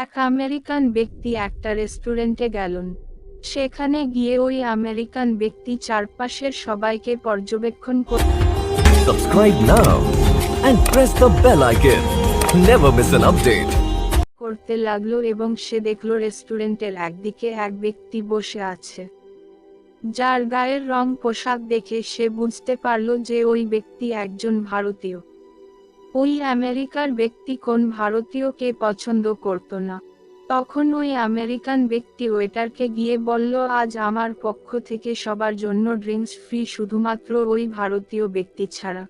এক আমেরিকান ব্যক্তি একটা রেস্টুরেন্টে গেলেন সেখানে গিয়ে ওই আমেরিকান ব্যক্তি চারপাশের সবাইকে পর্যবেক্ষণ করতে Subscribe now and press the bell icon. Never miss an update. করতে লাগল এবং সে দেখল রেস্টুরেন্টের একদিকে এক ব্যক্তি বসে আছে যার গায়ের রং পোশাক দেখে সে বুঝতে পারল যে ওই ব্যক্তি একজন ভারতীয় ওই আমেরিকার ব্যক্তি কোন ভারতীয়কে পছন্দ করতো না। তখন ওই আমেরিকান ব্যক্তি ওয়েটারকে গিয়ে বলল, আজ আমার পক্ষ থেকে সবার জন্য ড্রিঙ্কস ফ্রি শুধুমাত্র ওই ভারতীয় ব্যক্তি ছাড়া।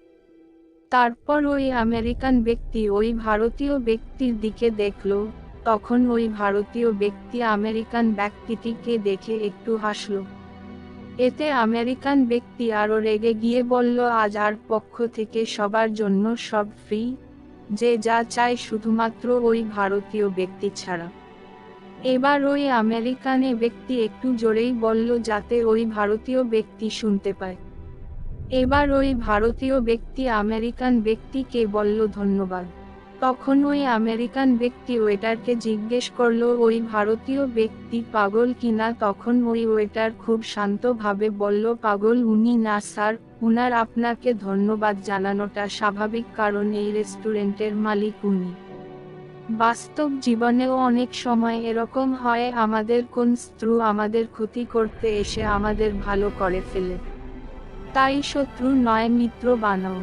তারপর ওই আমেরিকান ব্যক্তি ওই ভারতীয় ব্যক্তির দিকে দেখল। তখন ওই ভারতীয় ব্যক্তি আমেরিকান ব্যক্তিটিকে দেখে একটু হাসল। এতে আমেরিকান ব্যক্তি আরও রেগে গিয়ে বলল, আজ আর পক্ষ থেকে সবার জন্য সব ফ্রি। যে যা চায় শুধুমাত্র ওই ভারতীয় ব্যক্তি ছাড়া। এবার ওই আমেরিকানে ব্যক্তি একটু জোরেই বলল, যাতে ওই ভারতীয় ব্যক্তি শুনতে পায়। এবার ওই ভারতীয় ব্যক্তি আমেরিকান ব্যক্তিকে বলল, ধন্যবাদ। তখন ওই আমেরিকান ব্যক্তি ওয়েটারকে জিজ্ঞেস করল, ওই ভারতীয় ব্যক্তি পাগল কিনা তখন ওই ওয়েটার খুব শান্তভাবে বলল, পাগল উনি না, স্যার। উনার আপনাকে ধন্যবাদ জানানোটা স্বাভাবিক কারণ এই রেস্টুরেন্টের মালিক উনি। বাস্তব জীবনেও অনেক সময় এরকম হয়, আমাদের কোন স্ত্রু আমাদের ক্ষতি করতে এসে আমাদের ভালো করে ফেলে। তাই শত্রু নয়, মিত্র বানাও।